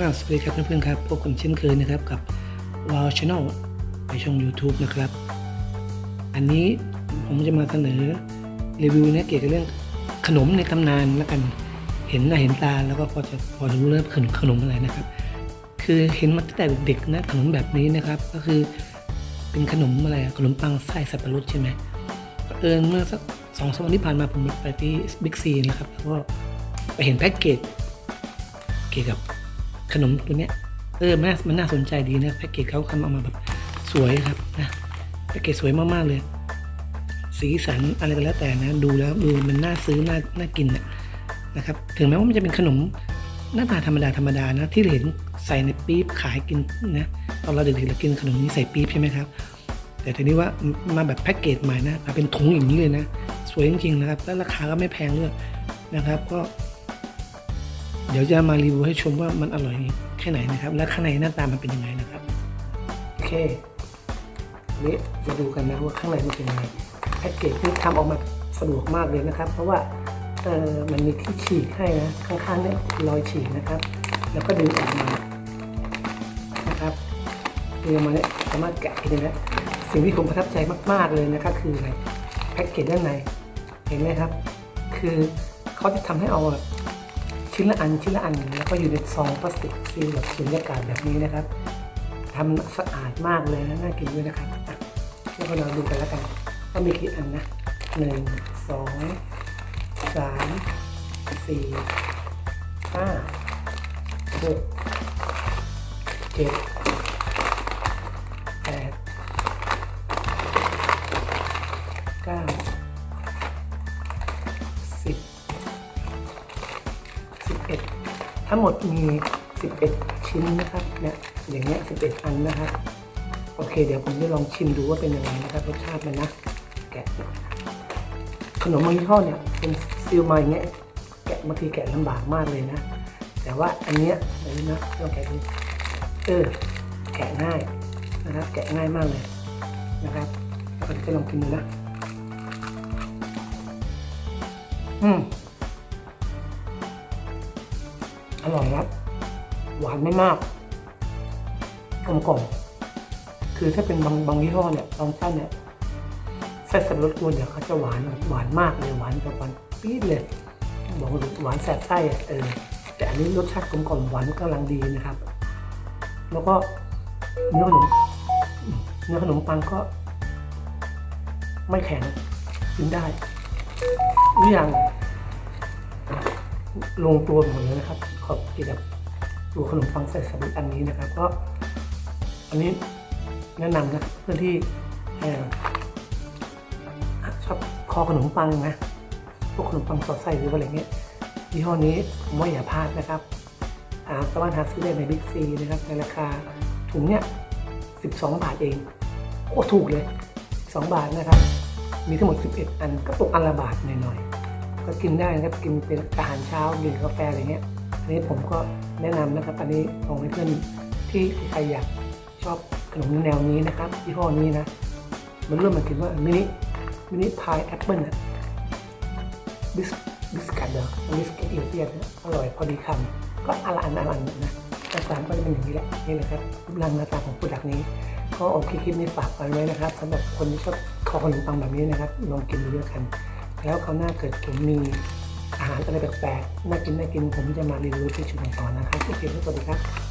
สวัสดีครับเพื่อนๆครับพบกันเช่นเคยนะครับกับ Wow Channel ในช่อง YouTube นะครับ อันนี้ผมจะมาเสนอรีวิวนี่ยเกี่ยวกับเรื่องขนมในตำนานแล้วกันเห็นหน้าเห็นตาแล้วก็พอจะพอจะรู้เรื่องขนมขนมอะไรนะครับ คือเห็นมาตั้งแต่เด็กๆนะขนมแบบนี้นะครับ ก็คือเป็นขนมอะไรขนมปังไส้สับปะรดใช่ไหมเออเมื่อสักสองสามวันที่ผ่านมาผมไปที่บิ๊กซีนะครับแล้วก็ไปเห็นแพ็กเกจเกี่ยวกับ ขนมตัวเนี้ยเออมันน่ามันน่าสนใจดีนะแพ็กเกจเขาทำออกมาแบบสวยครับนะแพ็กเกจสวยมากๆเลย สีสันอะไรก็แล้วแต่นะ ดูแล้วดูมันน่าซื้อน่าน่ากินนะนะครับ ถึงแม้ว่ามันจะเป็นขนมหน้าตาธรรมดาธรรมดานะ ที่เราเห็นใส่ในปี๊บขายกินนะตอนเราเด็กๆเรากินขนมนี้ใส่ปี๊บใช่ไหมครับ แต่ทีนี้ว่ามาแบบแพ็กเกจใหม่นะมาเป็นถุงอย่างนี้เลยนะ สวยจริงๆนะครับ แล้วราคาก็ไม่แพงด้วยนะครับ ก็ เดี๋ยวจะมารีวิวให้ชมว่ามันอร่อยแค่ไหนนะครับ และข้างในหน้าตามันเป็นยังไงนะครับ โอเคนนี้จะดูกันนะว่าข้างในมันเป็นยังไงแพ็กเกจที่ทำออกมาสะดวกมากเลยนะครับ เพราะว่าเออมันมีที่ฉีกให้นะข้างๆเนี่ยรอยฉีกนะครับ แล้วก็ดึงออกมานะครับดึงออกมาเนี่ยสามารถแกะได้แล้วสิ่งที่ผมประทับใจมาก ๆเลยนะครับคืออะไรแพ็กเกจด้านในเห็นไหมครับ คือเขาจะทำให้เอา ชิ้นละอันชิ้นละอันแล้วก็อยู่ในซองพลาสติกซีลแบบสุญญากาศแบบนี้นะครับทำสะอาดมากเลยนะน่ากินด้วยนะครับอะแล้วก็เราดูกันแล้วกันว่ามีกี่อันนะหนึ่งสองสามสี่ห้าหกเจ็ด ทั้งหมดมี 11 ชิ้นนะครับเนี่ยอย่างเงี้ย11 อันนะครับโอเค เดี๋ยวผมจะลองชิมดูว่าเป็นยังไงนะครับรสชาติมันนะแกะขนมบางยี่ห้อเนี่ยเป็นซีลมาอย่างเงี้ยแกะบางทีแกะลำบากมากเลยนะ แต่ว่าอันเนี้ยเดี๋ยวนะลองแกะดูเออแกะง่ายนะครับ แกะง่ายมากเลยนะครับแล้วก็จะลองกินดูนะอืม อร่อยครับ หวานไม่มากกลมกล่อมคือถ้าเป็นบางบางยี่ห้อเนี่ยบางเจ้าเนี่ยไส้สับรดกวนเนี่ยเขาจะหวานหวานมากเลยหวานแบบหวานปี๊ดเลยบอกหวานแสบไส้อะเออแต่อันนี้รสชาติกลมกล่อมหวานกำลังดีนะครับ แล้วก็เนื้อขนมเนื้อขนมปังก็ ไม่แข็งกินได้ทุกอย่างลงตัวหมดเลยนะครับ อบกี่ยวกับตัวขนมปังใส่สมุนอันนี้นะครับ ก็อันนี้แนะนำนะเพื่อนที่อชอบคอขนมปังนะพวกขนมปังสอดไส้หรืออะไรเงี้ยยี่ห้อนี้ผมว่าอย่าพลาดนะครับหาสามารถหาซื้อได้ในบิ๊กซีนะครับในราคาถุงเนี้ย12 บาทเองโคตรถูกเลย 2 บาทนะครับ มีทั้งหมด 11 อันก็ตกอันละบาทหน่อยๆ ก็กินได้นะครับ กินเป็นอาหารเช้าดื่มกาแฟอะไรเงี้ย อันนี้ผมก็แนะนำนะครับ อันนี้ของเพื่อนที่ใครอยากชอบขนมแนวนี้นะครับยี่ห้อนี้นะ มันเริ่มมันคิดว่ามินิมินิพายแอปเปิลอะบิสบิสกัดเดอร์บิสกัดเอียเตียนนะอร่อยพอดีคำก็อลันอลันนะหน้าตาก็จะเป็นอย่างนี้แหละนี่นะครับรูปร่างหน้าตาของโปรดักต์นี้ก็โอเคคลิปนี้ฝากไว้นะครับสำหรับคนที่ชอบคอขนมปังแบบนี้นะครับลองกินดูด้วยกัน แล้วคราวหน้าเกิดผมมี อาหารอะไรแปลกๆน่ากินน่ากินผมจะมารีวิวที่ชุมพรนะครับโอเคสวัสดีครับ